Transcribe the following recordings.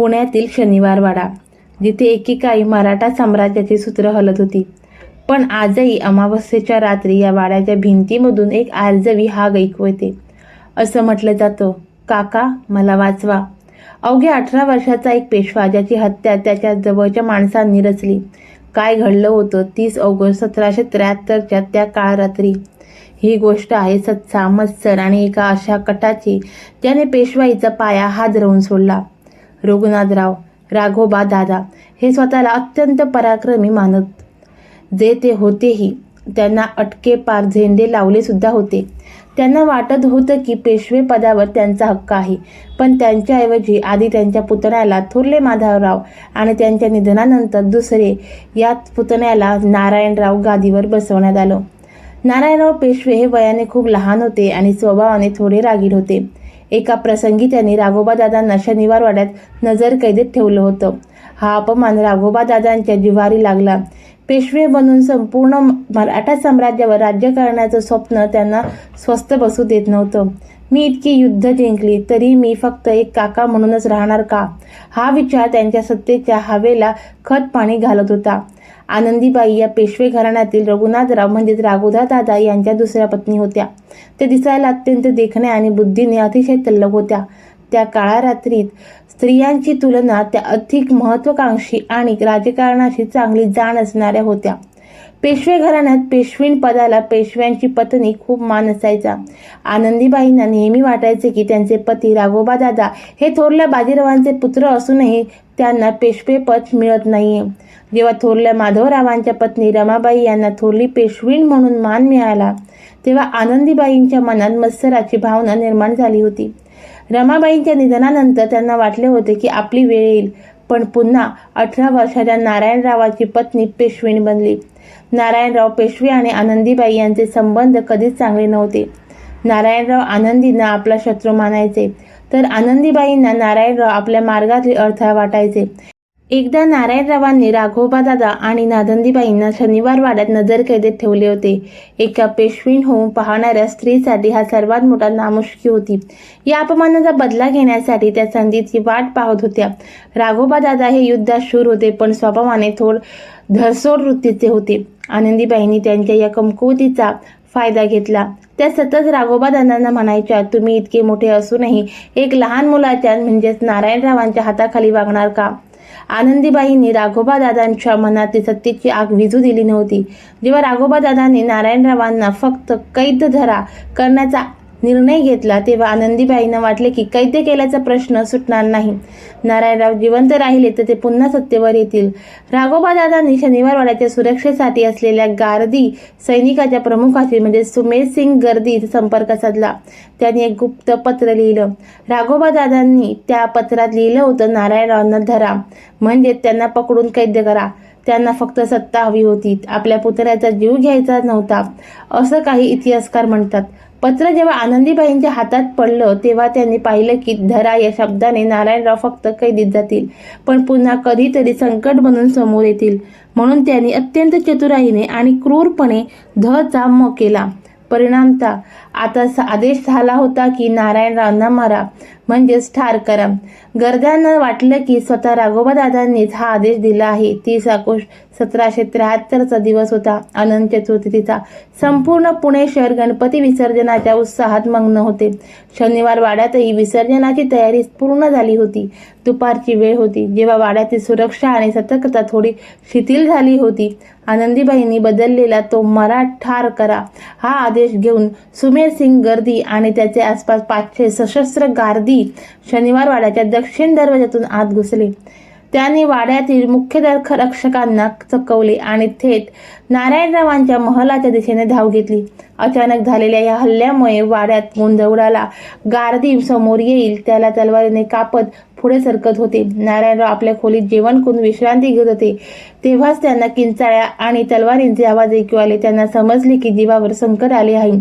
पुण्यातील शनिवारवाडा जिथे एकेकाळी मराठा साम्राज्याची सूत्र हलत होती. पण आजही अमावस्येच्या रात्री या वाड्याच्या भिंतीमधून एक आर्जवी हाग ऐकू येते. असं म्हटलं जातं. काका मला वाचवा. अवघ्या अठरा वर्षाचा एक पेशवा ज्याची हत्या त्याच्या जवळच्या माणसांनी रचली. काय घडलं होतं? तीस ऑगस्ट सतराशे त्र्याहत्तरच्या त्या काळ रात्री. ही गोष्ट आहे सत्सा मत्सर आणि एका अशा कटाची ज्याने पेशवाईचा पाया हादरवून सोडला. रघुनाथराव राघोबा दादा हे स्वतःला अत्यंत पराक्रमी मानत. जे ते होतेही त्यांना अटके पार झेंडे लावले सुद्धा होते. त्यांना वाटत होतं की पेशवे पदावर त्यांचा हक्क आहे. पण त्यांच्याऐवजी आधी त्यांच्या पुतण्याला थोरले माधवराव आणि त्यांच्या निधनानंतर दुसरे या पुतण्याला नारायणराव गादीवर बसवण्यात आलं. नारायणराव पेशवे हे वयाने खूप लहान होते आणि स्वभावाने थोडे रागीट होते. एका प्रसंगी त्यांनी राघोबादादांना शनिवार वाड्यात नजर कैदेत ठेवलं होतं. हा अपमान राघोबादादांच्या जिव्हारी लागला. पेशवे बनून संपूर्ण मराठा साम्राज्यावर राज्य करण्याचं स्वप्न त्यांना स्वस्त बसू देत नव्हतं. मी इतकी युद्ध जिंकली तरी मी फक्त एक काका म्हणूनच राहणार का? हा विचार त्यांच्या सत्तेच्या हवेला खत पाणी घालत होता. आनंदीबाई या पेशवे घराण्यातील रघुनाथराव म्हणजेच राघोदा दादा यांच्या दुसऱ्या पत्नी होत्या. ते दिसायला अत्यंत देखण्या आणि बुद्धीने अतिशय तल्लक होत्या. त्या काळा रात्रीत स्त्रियांची तुलना त्या अधिक महत्वाकांक्षी आणि राजकारणाशी चांगली जाण असणाऱ्या होत्या. पेशवे घराण्यात पेशवीन पदाला पेशव्यांची पत्नी खूप मान असायचा. आनंदीबाईंना नेहमी वाटायचे की त्यांचे पती राघोबा दादा हे थोरल्या बाजीरावांचे पुत्र असूनही त्यांना पेशवे पद मिळत नाहीये. जेव्हा थोरल्या माधवरावांच्या पत्नी रमाबाई यांना थोरली पेशवीण म्हणून मान मिळाला तेव्हा आनंदीबाईंच्या मनात मत्सराची भावना निर्माण झाली होती. रमाबाईंच्या निधनानंतर त्यांना वाटले होते की आपली वेळ येईल. पण पुन्हा अठरा वर्षाच्या नारायणरावाची पत्नी पेशवीण बनली. नारायणराव पेशवे आणि आनंदीबाई यांचे संबंध कधीच चांगले नव्हते. नारायणराव आनंदींना आपला शत्रू मानायचे. तर आनंदीबाईंना नारायणराव आपल्या मार्गातले अडथळा वाटायचे. एकदा नारायणरावांनी राघोबादादा आणि नादंदीबाईंना शनिवार वाड्यात नजरकैदेत ठेवले होते. एका पेशवीन होऊन पाहणाऱ्या स्त्रीसाठी हा सर्वात मोठा नामुष्की होती. या अपमानाचा बदला घेण्यासाठी त्या संधीची वाट पाहत होत्या. राघोबादादा हे युद्धात शूर होते पण स्वभावाने थोड धरसोड वृत्तीचे होते. आनंदीबाईंनी त्यांच्या या कमकुवतीचा फायदा घेतला. त्या सतत राघोबादादांना म्हणायच्या तुम्ही इतके मोठे असूनही एक लहान मुलाच्या म्हणजेच नारायणरावांच्या हाताखाली वागणार का? आनंदीबाईंनी राघोबा दादांच्या मनात सत्तेची आग विझू दिली नव्हती. जेव्हा राघोबा दादांनी नारायणरावांना फक्त कैद धरा करण्याचा निर्णय घेतला तेव्हा आनंदीबाईंना वाटले की कैद केल्याचा प्रश्न सुटणार नाही. नारायणराव जिवंत राहिले तर ते पुन्हा सत्तेवर येतील. राघोबा दादांनी शनिवारवाड्याच्या सुरक्षेसाठी असलेल्या गार्दी सैनिकाच्या प्रमुखाशी म्हणजे सुमेध सिंग गर्दी संपर्क साधला. त्यांनी एक गुप्त पत्र लिहिलं. राघोबा दादांनी त्या पत्रात लिहिलं होतं नारायणरावांना धरा. म्हणजे त्यांना पकडून कैद करा. त्यांना फक्त सत्ता हवी होती. आपल्या पुतळ्याचा जीव घ्यायचा नव्हता. असं काही इतिहासकार म्हणतात. पत्र जेव्हा आनंदीबाईंच्या हातात पडलं तेव्हा त्यांनी पाहिलं की धरा या शब्दाने नारायणराव फक्त कैदीत जातील पण पुन्हा कधीतरी संकट बनून समोर येतील. म्हणून त्यांनी अत्यंत चतुराईने आणि क्रूरपणे ध चा म केला. परिणामता आता आदेश झाला होता की नारायणरावांना मारा. म्हणजेच ठार करा. गर्द्यांना वाटलं की स्वतः राघोबा दादांनीच हा आदेश दिला आहे. तीस ऑगस्ट सतराशे त्र्याहत्तरचा दिवस होता. अनंत चतुर्थीचा. संपूर्ण पुणे शहर गणपती विसर्जनाच्या उत्साहात मग्न होते. शनिवार वाड्यातही विसर्जनाची तयारी पूर्ण झाली होती. दुपारची वेळ होती. जेव्हा वाड्यातील सुरक्षा आणि सतर्कता थोडी शिथिल झाली होती आनंदीबाईंनी बदललेला तो मरा ठार करा. हा आदेश घेऊन सुमेर सिंग गर्दी आणि त्याचे आसपास पाचशे सशस्त्र गार्दी शनिवार वाड्याच्या दक्षिण दरवाजातून आत घुसले. त्यांनी वाड्यातील मुख्य रक्षकांना चकवले आणि थेट नारायणरावांच्या महलाच्या दिशेने धाव घेतली. अचानक झालेल्या या हल्ल्यामुळे वाड्यात गोंधळ उडाला. गार्दी समोर येईल त्याला तलवारीने कापत पुढे सरकत होते. नारायणराव आपल्या खोलीत जेवण करून विश्रांती घेत होते. तेव्हाच त्यांना किंचाळ्या आणि तलवारींचे आवाज ऐकू आले. त्यांना समजले की जीवावर संकट आले आहे.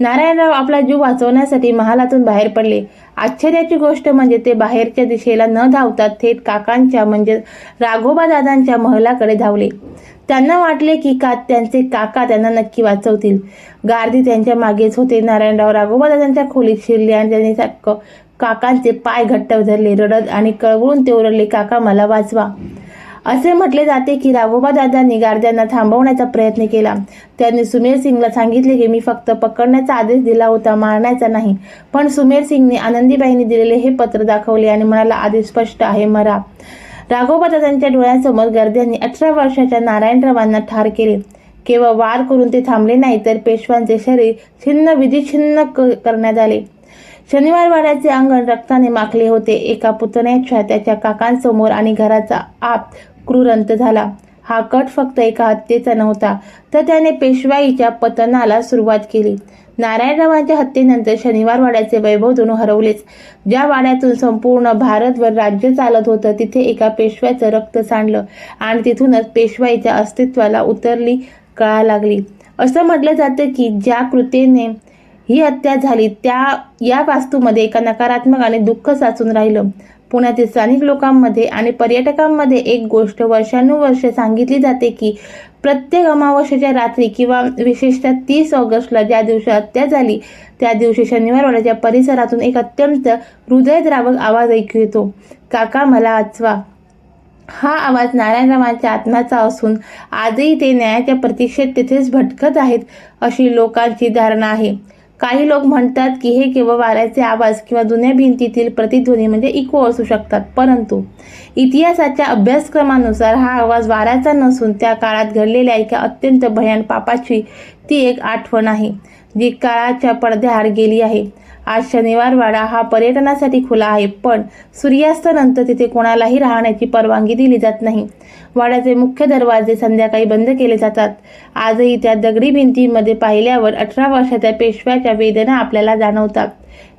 नारायणराव आपला जीव वाचवण्यासाठी महालातून बाहेर पडले. आश्चर्याची गोष्ट म्हणजे ते बाहेरच्या दिशेला न धावता थेट काकांच्या म्हणजे राघोबा दादांच्या महलाकडे धावले. त्यांना वाटले की का त्यांचे काका त्यांना नक्की वाचवतील. गार्दी त्यांच्या मागेच होते. नारायणराव राघोबा दादांच्या खोलीत शिरले आणि त्यांनी क- काकांचे पाय घट्ट धरले रडत आणि कळवळून ते ओरडले काका मला वाचवा. असे म्हटले जाते की राघोबा दादांनी गार्द्यांना थांबवण्याचा प्रयत्न केला. त्यांनी सुमेर सिंगला सांगितले की मी फक्त पकडण्याचा आदेश दिला होता मारण्याचा नाही. पण सुमेर सिंगने आनंदीबाईंनी दिलेले हे पत्र दाखवले आणि म्हणाला आदेश स्पष्ट आहे मरा. राघोबा दादांच्या डोळ्यासमोर गर्द्यांनी अठरा वर्षाच्या नारायणरावांना ठार केले. केवळ वार करून ते थांबले नाही तर पेशव्यांचे शरीर छिन्न विधिछिन्न क- करण्यात आले. शनिवार वाड्याचे अंगण रक्ताने माखले होते. एका पुतण्याच्या त्याच्या काकांसमोर आणि घराचा आप क्रूर अंत झाला. हा कट फक्त एका हत्येचा नव्हता तर त्याने पेशवाईच्या पतनाला सुरुवात केली. नारायणरावांच्या हत्येनंतर शनिवार वाड्याचे वैभव जणू हरवलेच. ज्या वाड्यातून संपूर्ण भारतभर राज्य चालत होतं तिथे एका पेशव्याचं रक्त सांडलं आणि तिथूनच पेशवाईच्या अस्तित्वाला उतरली कळा लागली. असं म्हटलं जातं की ज्या कृतीने ही हत्या झाली. त्या या वास्तूमध्ये एका नकारात्मक आणि दुःख साचून राहिलं. पुण्यातील स्थानिक लोकांमध्ये आणि पर्यटकांमध्ये एक गोष्ट वर्षानुवर्षे सांगितली जाते की प्रत्येक अमावस्येच्या रात्री किंवा विशेषतः तीस ऑगस्टला ज्या दिवशी हत्या झाली त्या दिवशी शनिवार वाड्याच्या परिसरातून एक अत्यंत हृदयद्रावक आवाज ऐकू येतो. काका मला वाचवा. हा आवाज नारायणरावांच्या आत्म्याचा असून आजही ते न्यायाच्या प्रतीक्षेत तेथेच भटकत आहेत अशी लोकांची धारणा आहे. काही लोक म्हणतात की हे केवळ वाऱ्याचे आवाज किंवा जुन्या भिंतीतील प्रतिध्वनी म्हणजे इको असू शकतात. परंतु इतिहासाच्या अभ्यासक्रमानुसार हा आवाज वाऱ्याचा नसून त्या काळात घडलेल्या एका अत्यंत भयान पापाची ती एक आठवण आहे. जी काळाच्या पडद्याआड गेली आहे. आज शनिवार वाडा हा पर्यटनासाठी खुला आहे पण सूर्यास्तानंतर तिथे कोणालाही राहण्याची परवानगी दिली जात नाही. वाड्याचे मुख्य दरवाजे संध्याकाळी बंद केले जातात. आजही त्या दगडी भिंतीमध्ये पाहिल्यावर अठरा वर्षाच्या पेशव्याच्या वेदना आपल्याला जाणवतात.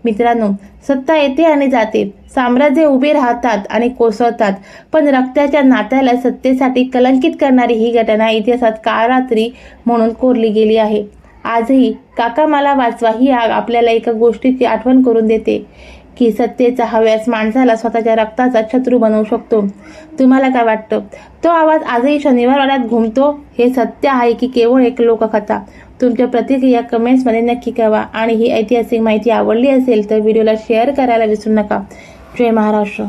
मित्रांनो सत्ता येते आणि जाते. साम्राज्य उभे राहतात आणि कोसळतात पण रक्ताच्या नात्याला सत्तेसाठी कलंकित करणारी ही घटना इतिहासात काळरात्री म्हणून कोरली गेली आहे. आजही काका मला वाचवा ही आग आपल्याला एका गोष्टीची आठवण करून देते. की सत्तेचा हव्यास माणसाला स्वतःच्या रक्ताचा शत्रू बनवू शकतो. तुम्हाला काय वाटतं? तो आवाज आजही शनिवारवाड्यात घुमतो? हे सत्य आहे की केवळ एक लोककथा? तुमच्या प्रतिक्रिया कमेंट्समध्ये नक्की कळवा. आणि ही ऐतिहासिक माहिती आवडली असेल तर व्हिडिओला शेअर करायला विसरू नका. जय महाराष्ट्र.